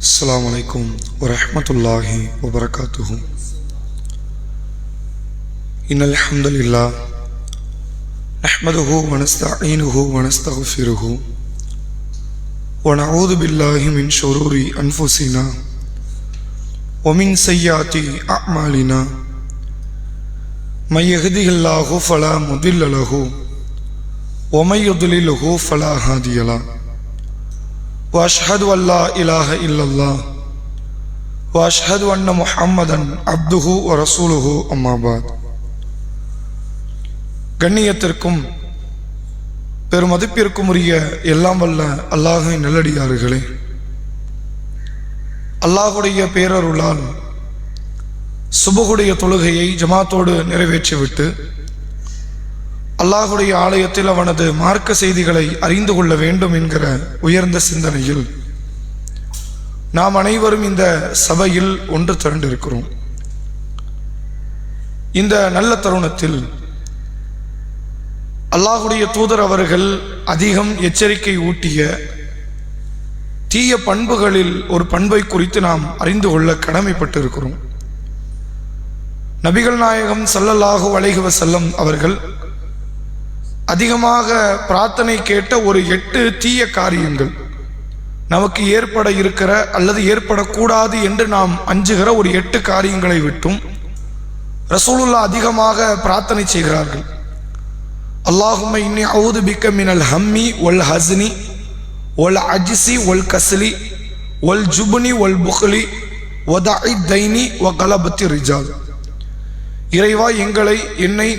السلام عليكم ورحمة الله وبركاته إن الحمد لله نحمده ونستعينه ونستغفره ونعوذ بالله من شرور أنفسنا ومن سيئات أعمالنا من يهده الله فلا مضل له ومن يضلله فلا هادي له واشهد ان لا اله الا الله واشهد ان محمدا عبده ورسوله اما بعد கண்ணியத்திற்கும் பெருமதிப்பிற்கும் உரிய எல்லாம் வல்ல அல்லாஹின் நல்லடியார்களே அல்லாஹுடைய பேரருளால் சுபகுடைய தொழுகையை ஜமாத்தோடு நிறைவேற்றிவிட்டு அல்லாஹுடைய ஆலயத்தில் அவனது மார்க்க செய்திகளை அறிந்து கொள்ள வேண்டும் என்கிற உயர்ந்த சிந்தனையில் நாம் அனைவரும் இந்த சபையில் ஒன்று திரண்டிருக்கிறோம். இந்த நல்ல தருணத்தில் அல்லாஹுடைய தூதர் அவர்கள் அதிகம் எச்சரிக்கை ஊட்டிய தீய பண்புகளில் ஒரு பண்பை குறித்து நாம் அறிந்து கொள்ள கடமைப்பட்டிருக்கிறோம். நபிகள் நாயகம் சல்லல்லாஹு அலைஹி செல்லம் அவர்கள் அதிகமாக பிரார்த்தனை கேட்ட ஒரு எட்டு தீய காரியங்கள். நமக்கு ஏற்பட இருக்கிற அல்லது ஏற்படக்கூடாது என்று நாம் அஞ்சுகிற ஒரு எட்டு காரியங்களை விட்டும் ரசூலுல்லா அதிகமாக பிரார்த்தனை செய்கிறார்கள். அல்லாஹும்ம இன்னி அவுது பிக்க மினல் ஹம்மி ஒல் ஹஸ்னி ஒல் அஜிசி ஒல் கஸ்லி ஒல் ஜுப்னி ஒல் புக்லி ஒதாய் தைனி ஒ கலபத்தி ரிஜால். இறைவா எங்களை என்னை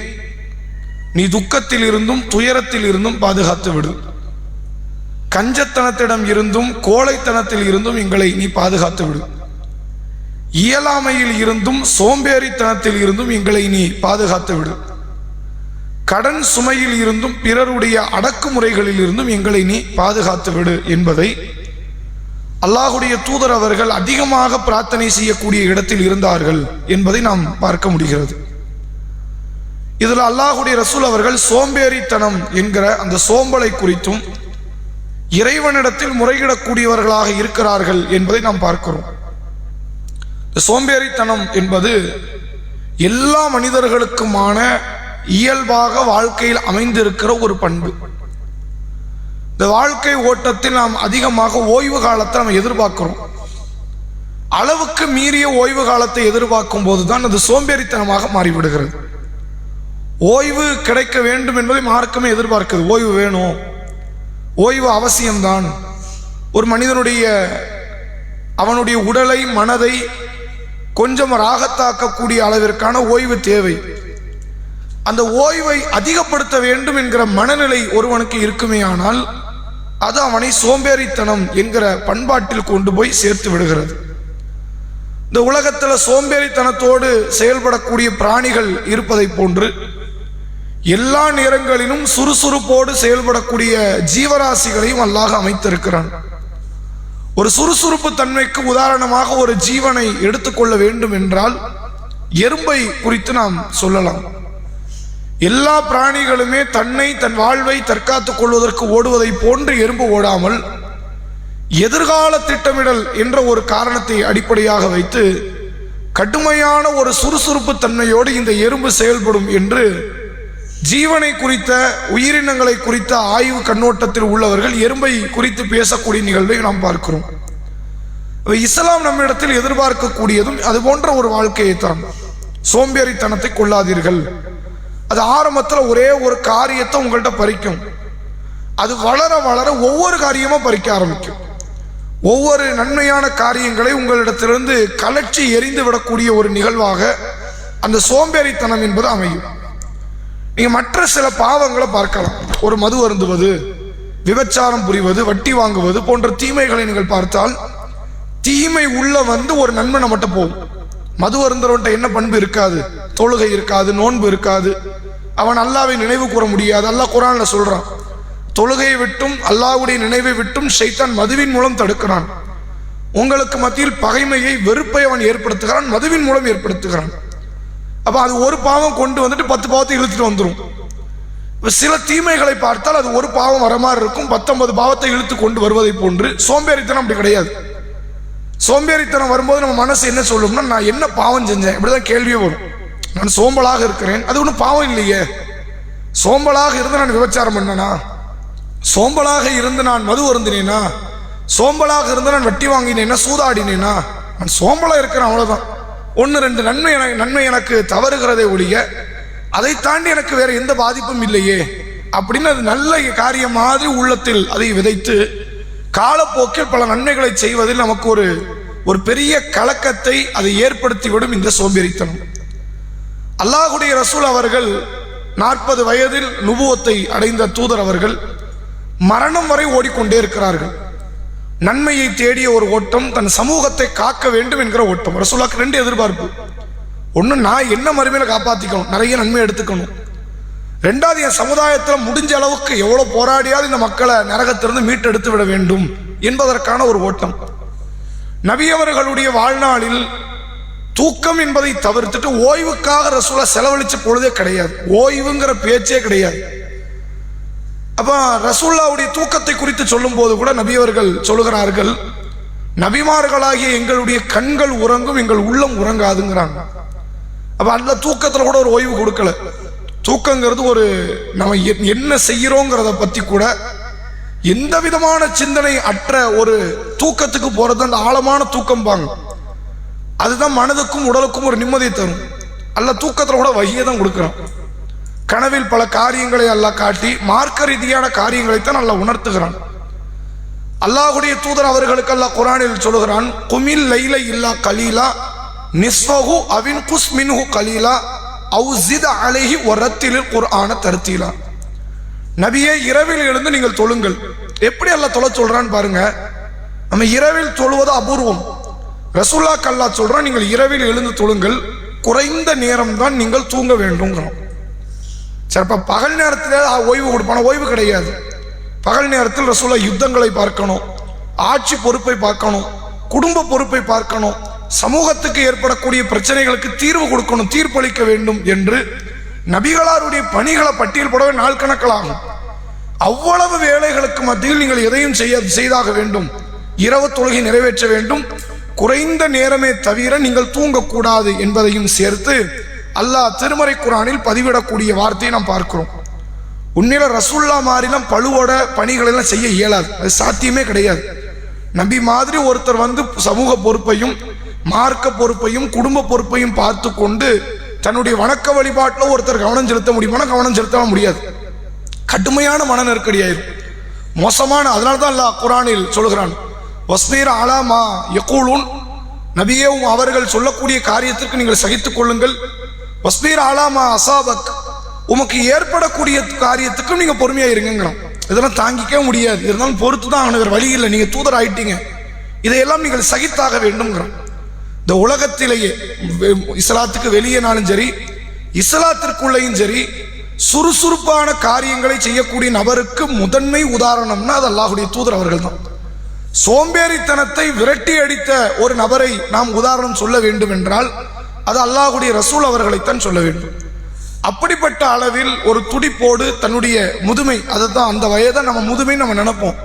நீ துக்கத்தில் இருந்தும் துயரத்தில் இருந்தும் பாதுகாத்து விடு. கஞ்சத்தனத்திடம் இருந்தும் கோழைத்தனத்தில் இருந்தும் எங்களை நீ பாதுகாத்து விடு. இயலாமையில் இருந்தும் சோம்பேறித்தனத்தில் இருந்தும் எங்களை நீ பாதுகாத்து விடு. கடன் சுமையில் இருந்தும் பிறருடைய அடக்குமுறைகளில் இருந்தும் எங்களை நீ பாதுகாத்து விடு என்பதை அல்லாஹுடைய தூதர் அவர்கள் அதிகமாக பிரார்த்தனை செய்யக்கூடிய இடத்தில் இருந்தார்கள் என்பதை நாம் பார்க்க முடிகிறது. இதில் அல்லாஹுடைய ரசூல் அவர்கள் சோம்பேறித்தனம் என்கிற அந்த சோம்பலை குறித்தும் இறைவனிடத்தில் முறையிடக்கூடியவர்களாக இருக்கிறார்கள் என்பதை நாம் பார்க்கிறோம். இந்த சோம்பேறித்தனம் என்பது எல்லா மனிதர்களுக்குமான இயல்பாக வாழ்க்கையில் அமைந்திருக்கிற ஒரு பண்பு. இந்த வாழ்க்கை ஓட்டத்தில் நாம் அதிகமாக ஓய்வு காலத்தை நம்ம எதிர்பார்க்கிறோம். அளவுக்கு மீறிய ஓய்வு காலத்தை எதிர்பார்க்கும் போதுதான் அது சோம்பேறித்தனமாக மாறிவிடுகிறது. ஓய்வு கிடைக்க வேண்டும் என்பதை மார்க்கமே எதிர்பார்க்குது ஓய்வு வேணும். ஓய்வு அவசியம்தான். ஒரு மனிதனுடைய அவனுடைய உடலை மனதை கொஞ்சம் ராகத்தாக்கக்கூடிய அளவிற்கான ஓய்வு தேவை. அந்த ஓய்வை அதிகப்படுத்த வேண்டும் என்கிற மனநிலை ஒருவனுக்கு இருக்குமே ஆனால் அது அவனை சோம்பேறித்தனம் என்கிற பண்பாட்டில் கொண்டு போய் சேர்த்து விடுகிறது. இந்த உலகத்தில் சோம்பேறித்தனத்தோடு செயல்படக்கூடிய பிராணிகள் இருப்பதை போன்று எல்லா நேரங்களிலும் சுறுசுறுப்போடு செயல்படக்கூடிய ஜீவராசிகளையும் அல்லாஹ் அமைத்திருக்கிறான். ஒரு சுறுசுறுப்பு தன்மைக்கு உதாரணமாக ஒரு ஜீவனை எடுத்துக்கொள்ள வேண்டும் என்றால் எறும்பை குறித்து நாம் சொல்லலாம். எல்லா பிராணிகளுமே தன்னை தன் வாழ்வை தற்காத்துக் கொள்வதற்கு ஓடுவதை போன்று எறும்பு ஓடாமல் எதிர்கால திட்டமிடல் என்ற ஒரு காரணத்தை அடிப்படையாக வைத்து கடுமையான ஒரு சுறுசுறுப்பு தன்மையோடு இந்த எறும்பு செயல்படும் என்று ஜீவனை குறித்த உயிரினங்களை குறித்த ஆய்வு கண்ணோட்டத்தில் உள்ளவர்கள் எறும்பை குறித்து பேசக்கூடிய நிகழ்வை நாம் பார்க்கிறோம். இஸ்லாம் நம்மிடத்தில் எதிர்பார்க்கக்கூடியதும் அது போன்ற ஒரு வாழ்க்கையை தான் சோம்பேறித்தனத்தை கொள்ளாதீர்கள். அது ஆரம்பத்தில் ஒரே ஒரு காரியத்தை உங்கள்கிட்ட பறிக்கும். அது வளர வளர ஒவ்வொரு காரியமும் பறிக்க ஆரம்பிக்கும். ஒவ்வொரு நன்மையான காரியங்களை உங்களிடத்திலிருந்து கலற்றி எரிந்து விடக்கூடிய ஒரு நிகழ்வாக அந்த சோம்பேறித்தனம் என்பது அமையும். நீங்கள் மற்ற சில பாவங்களை பார்க்கலாம். ஒரு மது அருந்துவது விபச்சாரம் புரிவது வட்டி வாங்குவது போன்ற தீமைகளை நீங்கள் பார்த்தால் தீமை உள்ள வந்து ஒரு நன்மை நம்மகிட்ட போகும். மது அருந்தவன்ட்ட என்ன பண்பு இருக்காது? தொழுகை இருக்காது நோன்பு இருக்காது. அவன் அல்லாவை நினைவு கூற முடியாது. அல்லாஹ் குரான்ல சொல்றான் தொழுகையை விட்டும் அல்லாவுடைய நினைவை விட்டும் ஷைத்தான் மதுவின் மூலம் தடுக்கிறான். உங்களுக்கு மத்தியில் பகைமையை வெறுப்பை அவன் ஏற்படுத்துகிறான் மதுவின் மூலம் ஏற்படுத்துகிறான். அப்போ அது ஒரு பாவம் கொண்டு வந்துட்டு பத்து பாவத்தை இழுத்துட்டு வந்துடும் இப்போ சில தீமைகளை பார்த்தால் அது ஒரு பாவம் வர மாதிரி இருக்கும். பத்தொன்பது பாவத்தை இழுத்து கொண்டு வருவதை போன்று சோம்பேறித்தனம் அப்படி கிடையாது. சோம்பேறித்தனம் வரும்போது நம்ம மனசு என்ன சொல்லும்னா நான் என்ன பாவம் செஞ்சேன்? இப்படிதான் கேள்வியே வரும். நான் சோம்பலாக இருக்கிறேன். அது ஒன்றும் பாவம் இல்லையே. சோம்பலாக இருந்து நான் விபச்சாரம் பண்ணனா? சோம்பலாக இருந்து நான் மது வருந்தினேனா சோம்பலாக இருந்து நான் வட்டி வாங்கினேனா? சூதாடினேனா? நான் சோம்பலாக இருக்கிறேன் அவ்வளோதான் ஒன்று ரெண்டு நன்மை என நன்மை எனக்கு தவறுகிறதை ஒழிய அதை தாண்டி எனக்கு வேற எந்த பாதிப்பும் இல்லையே அப்படின்னு அது நல்ல காரியம் மாதிரி உள்ளத்தில் அதை விதைத்து காலப்போக்கில் பல நன்மைகளை செய்வதில் நமக்கு ஒரு ஒரு பெரிய கலக்கத்தை அதை ஏற்படுத்திவிடும் இந்த சோம்பேறித்தனம். அல்லாஹுடைய ரசூல் அவர்கள் நாற்பது வயதில் நுபுவத்தை அடைந்த தூதர் அவர்கள் மரணம் வரை ஓடிக்கொண்டே இருக்கிறார்கள். நன்மையை தேடிய ஒரு ஓட்டம் தன் சமூகத்தை காக்க வேண்டும் என்கிற ஓட்டம். ரசூலாக்கு ரெண்டு எதிர்பார்ப்பு. ஒன்று நான் என்ன மறுமையில காப்பாத்திக்கணும்? நிறைய நன்மை எடுத்துக்கணும். ரெண்டாவது என் சமுதாயத்தில் முடிஞ்ச அளவுக்கு எவ்வளவு போராடியாவது இந்த மக்களை நரகத்திலிருந்து மீட்டெடுத்து விட வேண்டும் என்பதற்கான ஒரு ஓட்டம். நவியவர்களுடைய வாழ்நாளில் தூக்கம் என்பதை தவிர்த்துட்டு ஓய்வுக்காக ரசூலா செலவழிச்ச பொழுதே கிடையாது. ஓய்வுங்கிற பேச்சே கிடையாது. அப்போ ரசூல்லாவுடைய தூக்கத்தை குறித்து சொல்லும் போது கூட நபியவர்கள் சொல்லுகிறார்கள் நபிமார்களாகிய எங்களுடைய கண்கள் உறங்கும் எங்கள் உள்ளம் உறங்காதுங்கிறாங்க. அப்போ அந்த தூக்கத்தில் கூட ஒரு ஓய்வு கொடுக்கல. தூக்கங்கிறது ஒரு நம்ம என்ன செய்கிறோங்கிறத பற்றி கூட எந்த விதமான சிந்தனை அற்ற ஒரு தூக்கத்துக்கு போகிறது அந்த ஆழமான தூக்கம் பாங்க. அதுதான் மனதுக்கும் உடலுக்கும் ஒரு நிம்மதியை தரும். அல்ல தூக்கத்தில் கூட வகையை தான் கொடுக்குறான். கனவில் பல காரியங்களை அல்லாஹ் காட்டி மார்க்க ரீதியான காரியங்களைத்தான் அல்லாஹ் உணர்த்துகிறான். அல்லாஹுடைய தூதர் அவர்களுக்கு அல்லாஹ் குரானில் சொல்லுகிறான் குமில் லைல இல்லா கலீலா நிஸ்வஹு அவின் குஸ் மின்ஹு கலீலா அவுசித அழகி ஒரத்திலில் குர்ஆன தருத்தீலா. நபியே இரவில் எழுந்து நீங்கள் தொழுங்கள். எப்படி அல்லாஹ் தொலை சொல்றான்னு பாருங்க. நம்ம இரவில் தொழுவது அபூர்வம். ரசூல்லா கல்லா சொல்றான் நீங்கள் இரவில் எழுந்து தொழுங்கள் குறைந்த நேரம் தான் நீங்கள் தூங்க வேண்டும்ங்கிறோம் சிலப்போ பகல் நேரத்தில் ஓய்வு கொடுப்பான. ஓய்வு கிடையாது. பகல் நேரத்தில் ரசூலா யுத்தங்களை பார்க்கணும். ஆட்சி பொறுப்பை பார்க்கணும். குடும்ப பொறுப்பை பார்க்கணும். சமூகத்துக்கு ஏற்படக்கூடிய பிரச்சனைகளுக்கு தீர்வு கொடுக்கணும் தீர்ப்பளிக்க வேண்டும் என்று நபிகளாருடைய பணிகளை பட்டியல் போடவே நாள் கணக்கலாகும். அவ்வளவு வேலைகளுக்கு மத்தியில் நீங்கள் எதையும் செய்ய செய்தாக வேண்டும். இரவு தொழுகை நிறைவேற்ற வேண்டும். குறைந்த நேரமே தவிர நீங்கள் தூங்கக்கூடாது என்பதையும் சேர்த்து அல்லாஹ் திருமறை குரானில் பதிவிடக்கூடிய வார்த்தையை நாம் பார்க்கிறோம். உண்மையில ரசூல்லா மாதிரிலாம் பழுவோட பணிகளெல்லாம் செய்ய இயலாது. அது சாத்தியமே கிடையாது. நபி மாதிரி ஒருத்தர் வந்து சமூக பொறுப்பையும் மார்க்க பொறுப்பையும் குடும்ப பொறுப்பையும் பார்த்து கொண்டு தன்னுடைய வணக்க வழிபாட்டில் ஒருத்தர் கவனம் செலுத்த முடியுமானா கவனம் செலுத்த முடியாது. கடுமையான மன நெருக்கடி ஆயிரும். மோசமான அதனால தான் அல்லாஹ் குரானில் சொல்கிறான் வஸ்பீர் ஆலாமா யகூலுன். நபியேவும் அவர்கள் சொல்லக்கூடிய காரியத்திற்கு நீங்கள் சகித்துக் கொள்ளுங்கள். வஸ்பீர் ஆலாமா அசாபக். உமக்கு ஏற்படக்கூடிய காரியத்துக்கும் நீங்க பொறுமையா இருங்கிறோம் இதெல்லாம் தாங்கிக்கவே முடியாது. இருந்தாலும் பொறுத்து தான் அவனுக்கு வழி இல்லை. நீங்க தூதர் ஆயிட்டீங்க இதையெல்லாம் நீங்கள் சகித்தாக வேண்டும்ங்கிறோம் இந்த உலகத்திலேயே இஸ்லாத்துக்கு வெளியேனாலும் சரி இஸ்லாத்திற்குள்ளேயும் சரி சுறுசுறுப்பான காரியங்களை செய்யக்கூடிய நபருக்கு முதன்மை உதாரணம்னா அது அல்லாஹுடைய தூதர் அவர்கள் தான் சோம்பேறித்தனத்தை விரட்டி அடித்த ஒரு நபரை நாம் உதாரணம் சொல்ல வேண்டும் என்றால் அது அல்லாஹுடைய ரசூல் அவர்களைத்தான் சொல்ல வேண்டும். அப்படிப்பட்ட அளவில் ஒரு துடிப்போடு தன்னுடைய முதுமை அதுதான் அந்த வயதை நம்ம முதுமை நம்ம நினைப்போம்.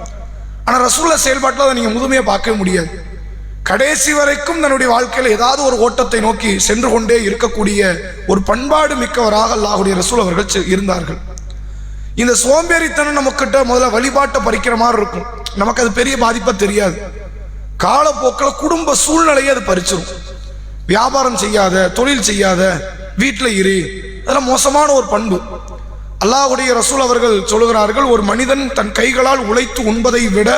ஆனால் ரசூல்ல செயல்பாட்டில் அதை நீங்கள் முதுமையை பார்க்கவே முடியாது. கடைசி வரைக்கும் தன்னுடைய வாழ்க்கையில் ஏதாவது ஒரு ஓட்டத்தை நோக்கி சென்று கொண்டே இருக்கக்கூடிய ஒரு பண்பாடு மிக்கவராக அல்லாஹுடைய ரசூல் அவர்கள் இருந்தார்கள். இந்த சோம்பேறித்தனம் நமக்கிட்ட முதல்ல வழிபாட்டை பறிக்கிற மாதிரி இருக்கும். நமக்கு அது பெரிய பாதிப்பாக தெரியாது. காலப்போக்கில் குடும்ப சூழ்நிலையை அது பறிச்சிடும் வியாபாரம் செய்யாத தொழில் செய்யாத வீட்டில் இரு. அதெல்லாம் மோசமான ஒரு பண்பு. அல்லாஹ்வுடைய ரசூல் அவர்கள் சொல்லுகிறார்கள் ஒரு மனிதன் தன் கைகளால் உழைத்து உண்பதை விட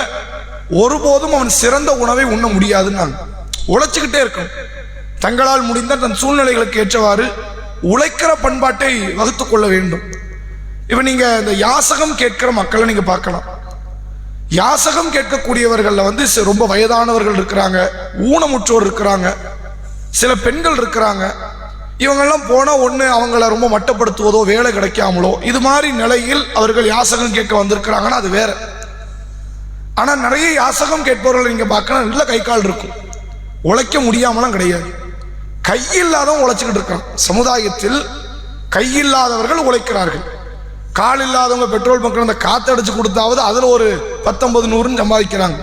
ஒருபோதும் அவன் சிறந்த உணவை உண்ண முடியாதுன்னாங்க. உழைச்சிக்கிட்டே இருக்கும் தங்களால் முடிந்த தன் சூழ்நிலைகளுக்கு ஏற்றவாறு உழைக்கிற பண்பாட்டை வகுத்து கொள்ள வேண்டும். இப்போ நீங்கள் இந்த யாசகம் கேட்கிற மக்களை நீங்கள் பார்க்கலாம். யாசகம் கேட்கக்கூடியவர்களில் வந்து ரொம்ப வயதானவர்கள் இருக்கிறாங்க ஊனமுற்றோர் இருக்கிறாங்க. சில பெண்கள் இருக்கிறாங்க. இவங்கெல்லாம் போனால் ஒன்று அவங்கள ரொம்ப மட்டப்படுத்துவதோ வேலை கிடைக்காமலோ இது மாதிரி நிலையில் அவர்கள் யாசகம் கேட்க வந்திருக்கிறாங்கன்னா அது வேற. ஆனால் நிறைய யாசகம் கேட்பவர்கள் நீங்கள் பார்க்கலாம் நல்ல கை கால் இருக்கும். உழைக்க முடியாமலாம் கிடையாது. கையில்லாதவன் உழைச்சிக்கிட்டு இருக்கான். சமுதாயத்தில் கையில்லாதவர்கள் உழைக்கிறார்கள். கால் இல்லாதவங்க பெட்ரோல் பங்க்ல அந்த காத்து அடிச்சு கொடுத்தாவது அதில் ஒரு பத்தொன்பது நூறுன்னு சம்பாதிக்கிறாங்க.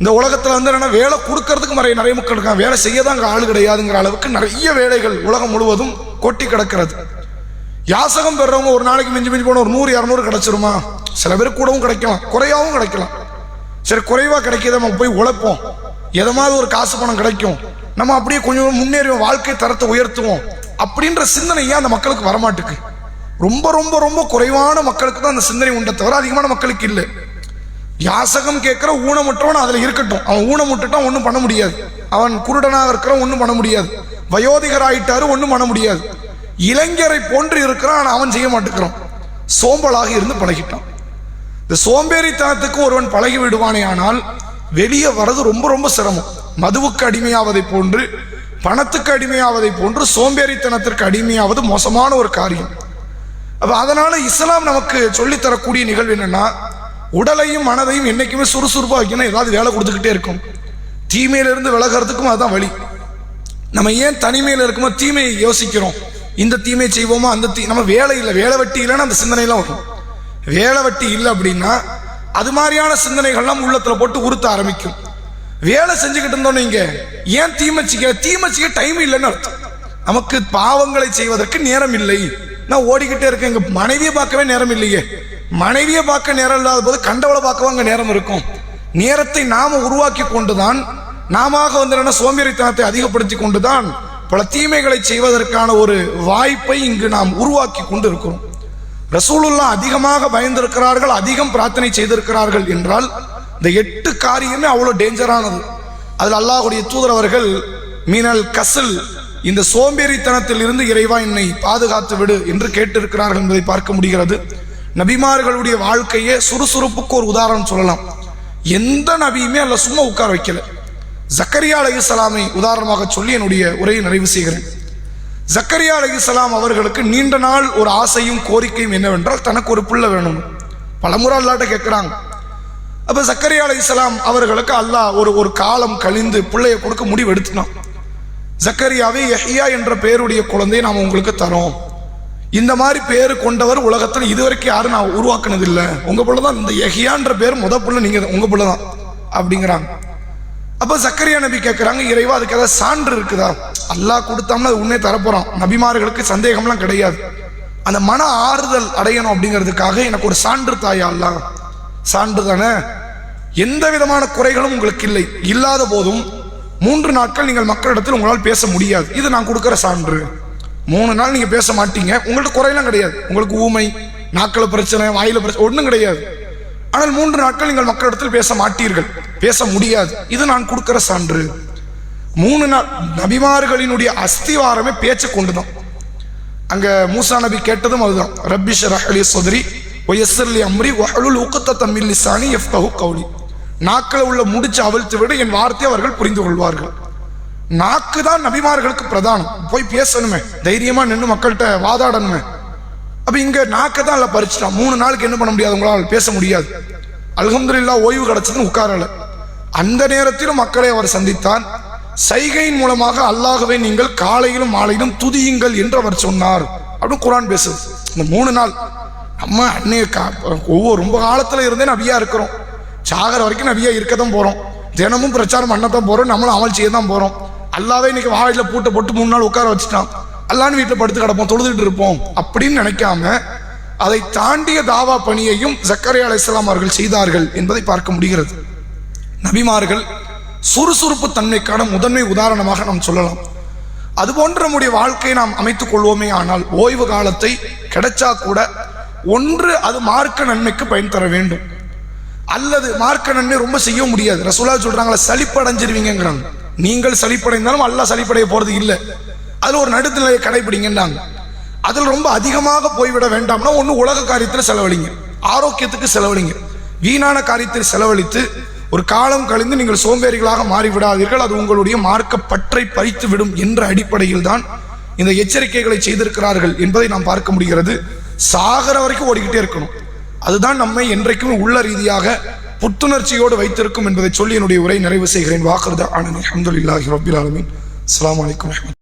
இந்த உலகத்தில் வந்து என்னென்னா வேலை கொடுக்கறதுக்கு நிறைய நிறைய மக்கள் இருக்காங்க. வேலை செய்ய தான் அங்கே ஆள் கிடையாதுங்கிற அளவுக்கு நிறைய வேலைகள் உலகம் முழுவதும் கொட்டி கிடக்கிறது. யாசகம் பெறவங்க ஒரு நாளைக்கு மிஞ்சி மிஞ்சி போன ஒரு நூறு இரநூறு கிடைச்சிருமா? சில பேர் கூடவும் கிடைக்கலாம். குறையாவும் கிடைக்கலாம். சரி குறைவாக கிடைக்கிறத நம்ம போய் உழைப்போம். எதமாவது ஒரு காசு பணம் கிடைக்கும். நம்ம அப்படியே கொஞ்சம் முன்னேறுவோம் வாழ்க்கை தரத்தை உயர்த்துவோம். அப்படின்ற சிந்தனை ஏன் அந்த மக்களுக்கு வரமாட்டுக்கு? ரொம்ப ரொம்ப ரொம்ப குறைவான மக்களுக்கு தான் அந்த சிந்தனை உண்டை தவிர அதிகமான மக்களுக்கு இல்லை. யாசகம் கேட்குற ஊனமுற்றவன் அதில் இருக்கட்டும். அவன் ஊனமுட்டுட்டான் ஒன்றும் பண்ண முடியாது. அவன் குருடனாக இருக்கிறவன் ஒன்றும் பண்ண முடியாது. வயோதிகராயிட்டாரு ஒன்றும் பண்ண முடியாது. இளைஞரை போன்று இருக்கிறான் ஆனால் அவன் செய்ய மாட்டேங்கிறான். சோம்பலாக இருந்து பழகிட்டான். இந்த சோம்பேறித்தனத்துக்கு ஒருவன் பழகி விடுவானே ஆனால் வெளியே வர்றது ரொம்ப ரொம்ப சிரமம். மதுவுக்கு அடிமையாவதை போன்று பணத்துக்கு அடிமையாவதை போன்று சோம்பேறித்தனத்திற்கு அடிமையாவது மோசமான ஒரு காரியம். அப்போ அதனால இஸ்லாம் நமக்கு சொல்லித் தரக்கூடிய நிகழ்வு என்னன்னா உடலையும் மனதையும் என்றைக்குமே சுறுசுறுப்பாக்கினா வைக்கணும் ஏதாவது வேலை கொடுத்துக்கிட்டே இருக்கும். தீமையிலிருந்து விலகிறதுக்கும் அதுதான் வழி. நம்ம ஏன் தனிமையில் இருக்குமோ தீமையை யோசிக்கிறோம்? இந்த தீமை செய்வோமா? அந்த தீ நம்ம வேலை இல்லை. வேலை வெட்டி இல்லைன்னா அந்த சிந்தனைலாம் வரும். வேலை வெட்டி இல்லை அப்படின்னா அது மாதிரியான சிந்தனைகள்லாம் உள்ளத்தில் போட்டு உறுத்த ஆரம்பிக்கும். வேலை செஞ்சுக்கிட்டு இருந்தோம் நீங்க ஏன் தீமைச்சிக்க தீமைச்சிக்க டைம் இல்லைன்னு அர்த்தம். நமக்கு பாவங்களை செய்வதற்கு நேரம் இல்லை. நான் ஓடிக்கிட்டே இருக்கேன். எங்க மனைவியை பார்க்கவே நேரம் இல்லையே. மனைவியை பார்க்க நேரம் இல்லாத போது கண்டவளை பார்க்கவும் நேரம் இருக்கும். நேரத்தை நாம உருவாக்கி கொண்டுதான் நாம வந்து என்ன சோம்பேறித்தனத்தை அதிகப்படுத்தி கொண்டுதான் பல தீமைகளை செய்வதற்கான ஒரு வாய்ப்பை இங்கு நாம் உருவாக்கி கொண்டு இருக்கிறோம் ரசூலுல்லா அதிகமாக பயந்திருக்கிறார்கள் அதிகம் பிரார்த்தனை செய்திருக்கிறார்கள் என்றால் இந்த எட்டு காரியமே அவ்வளவு டேஞ்சரானது. அதில் அல்லாஹுடைய தூதர் அவர்கள் மீனல் கசல் இந்த சோம்பேறித்தனத்தில் இருந்து இறைவா என்னை பாதுகாத்து விடு என்று கேட்டிருக்கிறார்கள் என்பதை பார்க்க முடிகிறது. நபிமார்களுடைய வாழ்க்கையே சுறுசுறுப்புக்கு ஒரு உதாரணம் சொல்லலாம். எந்த நபியுமே அல்ல சும்மா உட்கார வைக்கல. ஜக்கரியா அலைஹிஸ்ஸலாமை உதாரணமாக சொல்லி என்னுடைய உரையை நிறைவு செய்கிறேன். ஜக்கரியா சலாம் அவர்களுக்கு நீண்ட நாள் ஒரு ஆசையும் கோரிக்கையும் என்னவென்றால் தனக்கு ஒரு புள்ள வேணும் பலமுறை அல்லாட்ட கேட்குறாங்க. அப்ப ஜக்கரியா அலைஹிஸ்ஸலாம் அவர்களுக்கு அல்லாஹ் ஒரு ஒரு காலம் கழிந்து பிள்ளையை கொடுக்க முடிவு எடுத்துனான் ஜக்கரியாவே எஹியா என்ற பெயருடைய குழந்தையை நாம் உங்களுக்கு தரோம். இந்த மாதிரி பேர் கொண்டவர் உலகத்தில் இதுவரைக்கும் யாரும் நான் உருவாக்குனது இல்லை உங்க பிள்ளை தான் இந்த எஹியான்ற பேர் முத பிள்ளை நீங்க உங்கள் உங்க பிள்ளை தான் அப்படிங்கிறாங்க. அப்ப சக்கரியா நபி கேட்கிறாங்க இறைவா அதுக்கு ஏதாவது சான்று இருக்குதா? அல்லாஹ் கொடுத்தாம்னா அது உன்னே தரப்போறான். நபிமார்களுக்கு சந்தேகம்லாம் கிடையாது. அந்த மன ஆறுதல் அடையணும் அப்படிங்கிறதுக்காக எனக்கு ஒரு சான்று தாயா அல்லாஹ். சான்று தானே? எந்த விதமான குறைகளும் உங்களுக்கு இல்லை. இல்லாத போதும் மூன்று நாட்கள் நீங்கள் மக்களிடத்தில் உங்களால் பேச முடியாது. இது நான் கொடுக்குற சான்று. மூணு நாள் நீங்க பேச மாட்டீங்க. உங்கள்கிட்ட குறையெல்லாம் கிடையாது. உங்களுக்கு ஊமை நாக்கள பிரச்சனை வாயில பிரச்சனை ஒன்றும் கிடையாது. ஆனால் மூன்று நாட்கள் நீங்கள் மக்களிடத்தில் பேச மாட்டீர்கள். பேச முடியாது. இது நான் கொடுக்கிற சான்று. மூணு நாள் நபிமார்களினுடைய அஸ்திவாரமே பேச்சு கொண்டுதான். அங்க மூசா நபி கேட்டதும் அதுதான். ரப்பி ரஹலி அலி சதுரி அம்ரி வஹலுல் உக்கத்த தம்மில் லிசானி யஃப்கஹு கவுலி நாக்களை உள்ள முடிச்சு அவிழ்த்து விட. என் வார்த்தையை அவர்கள் புரிந்து கொள்வார்கள். நாக்கு தான் நபிமார்களுக்கு பிரதானம். போய் பேசணுமே. தைரியமா நின்று மக்கள்கிட்ட வாதாடணுமே. அப்ப இங்க நாக்க தான் இல்ல பறிச்சுட்டான் மூணு நாளுக்கு என்ன பண்ண முடியாது? உங்களால் பேச முடியாது. அலகம்துல்லா ஓய்வு கிடைச்சதுன்னு உட்காரல. அந்த நேரத்திலும் மக்களை அவர் சந்தித்தான். சைகையின் மூலமாக அல்லாகவே நீங்கள் காலையிலும் மாலையிலும் துதியுங்கள் என்று அவர் சொன்னார். அப்படின்னு குரான் பேசுது. இந்த மூணு நாள் நம்ம அன்னைய கா- ஒவ்வொரு ரொம்ப காலத்துல இருந்தே நபியா இருக்கிறோம். சாகர வரைக்கும் நபியா இருக்கத்தான் போறோம். தினமும் பிரச்சாரம் பண்ணத்தான் போறோம். நம்மளும் அமல் செய்ய தான் போறோம். அல்லாவே இன்னைக்கு வாயில பூட்டை போட்டு மூணு நாள் உட்கார வச்சுட்டான். அல்லான்னு வீட்டில் படுத்து கிடப்போம் தொழுதுட்டு இருப்போம் அப்படின்னு நினைக்காம அதை தாண்டிய தாவா பணியையும் ஜக்கரியா அலைஹிஸ்ஸலாம் அவர்கள் செய்தார்கள் என்பதை பார்க்க முடிகிறது. நபிமார்கள் சுறுசுறுப்பு தன்மைக்கான முதன்மை உதாரணமாக நாம் சொல்லலாம். அதுபோன்ற நம்முடைய வாழ்க்கையை நாம் அமைத்துக் கொள்வோமே ஆனால் ஓய்வு காலத்தை கிடைச்சா கூட ஒன்று அது மார்க்க நன்மைக்கு பயன் தர வேண்டும். அல்லது மார்க்க நன்மை ரொம்ப செய்ய முடியாது. ரசூலா சொல்றாங்களா சளிப்படைஞ்சிருவீங்கிறாங்க நீங்கள் சலிப்படைந்தாலும் அல்லாஹ் சளிப்படைய போறது இல்லை. அதில் ஒரு நடுநிலையை கடைபிடிங்கன்றாங்க அதில் ரொம்ப அதிகமாக போய்விட வேண்டாம்னா ஒன்று உலக காரியத்தில் செலவழிங்க. ஆரோக்கியத்துக்கு செலவழிங்க. வீணான காரியத்தில் செலவழித்து ஒரு காலம் கழிந்து நீங்கள் சோம்பேறிகளாக மாறிவிடாதீர்கள். அது உங்களுடைய மார்க்க பற்றை பறித்து விடும் என்ற அடிப்படையில் தான் இந்த எச்சரிக்கைகளை செய்திருக்கிறார்கள் என்பதை நாம் பார்க்க முடிகிறது. சாகர வரைக்கும் ஓடிக்கிட்டே இருக்கணும். அதுதான் நம்மை என்றைக்கும் உள்ள ரீதியாக புத்துணர்ச்சியோடு வைத்திருக்கும் என்பதை சொல்லி என்னுடைய உரை நிறைவு செய்கிறேன். வாக்குறுதா ஆனந்த் அஹமதுல்லாஹி ரபில் ஆலமின். அஸ்லாம் வலைக்கம் வரஹ்மத்துல்லாஹி